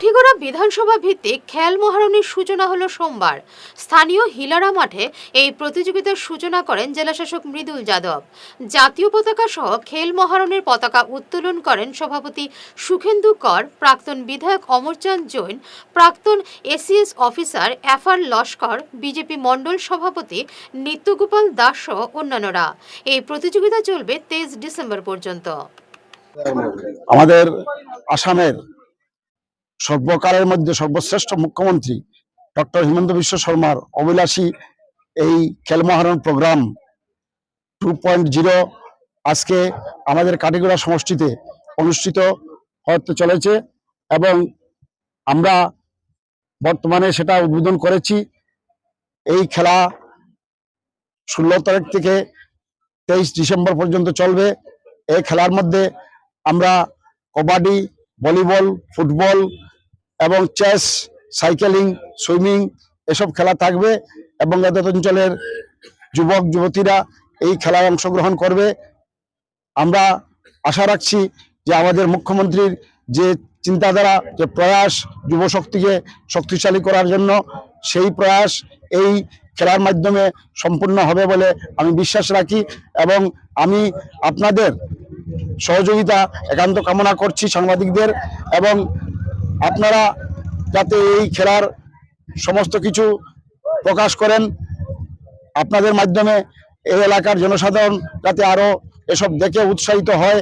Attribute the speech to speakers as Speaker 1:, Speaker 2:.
Speaker 1: কাঠিগড়া বিধানসভা ভিত্তিক খেল মহারণীর সূচনা হলো সোমবার। স্থানীয় হিলারা মাঠে এই প্রতিযোগিতার সূচনা করেন জেলাশাসক মৃদুল যাদব। জাতীয় পতাকা সহ খেল মহারণীর পতাকা উত্তোলন করেন সভাপতি সুখেন্দু কর, প্রাক্তন বিধায়ক অমরচাঁদ জৈন, প্রাক্তন ACS officer FR Laskar, BJP মণ্ডল সভাপতি নিত্যগোপাল দাস সহ অন্যান্যরা। এই প্রতিযোগিতা চলবে তেইশ ডিসেম্বর পর্যন্ত।
Speaker 2: আমাদের আসামের সর্বকালের মধ্যে সর্বশ্রেষ্ঠ মুখ্যমন্ত্রী ডক্টর হিমন্ত বিশ্ব শর্মার অভিলাষী এই Khel Maharan program two point zero আজকে আমাদের কাটিগড়া সমষ্টিতে অনুষ্ঠিত হতে চলেছে এবং আমরা বর্তমানে সেটা উদ্বোধন করেছি। এই খেলা ষোলো তারিখ থেকে তেইশ ডিসেম্বর পর্যন্ত চলবে। এই খেলার মধ্যে আমরা কবাডি, ভলিবল, ফুটবল এবং চেস, সাইকেলিং, সুইমিং এসব খেলা থাকবে এবং এদের অঞ্চলের যুবক, যুবতীরা এই খেলায় অংশগ্রহণ করবে। আমরা আশা রাখছি যে আমাদের মুখ্যমন্ত্রীর যে চিন্তাধারা, যে প্রয়াস যুব শক্তিকে শক্তিশালী করার জন্য, সেই প্রয়াস এই খেলার মাধ্যমে সম্পূর্ণ হবে বলে আমি বিশ্বাস রাখি এবং আমি আপনাদের সহযোগিতা, একান্ত কামনা করছি সাংবাদিকদের এবং আপনারা যাতে এই খেলার সমস্ত কিছু প্রকাশ করেন, আপনাদের মাধ্যমে এই এলাকার জনসাধারণ যাতে আরও এসব দেখে উৎসাহিত হয়।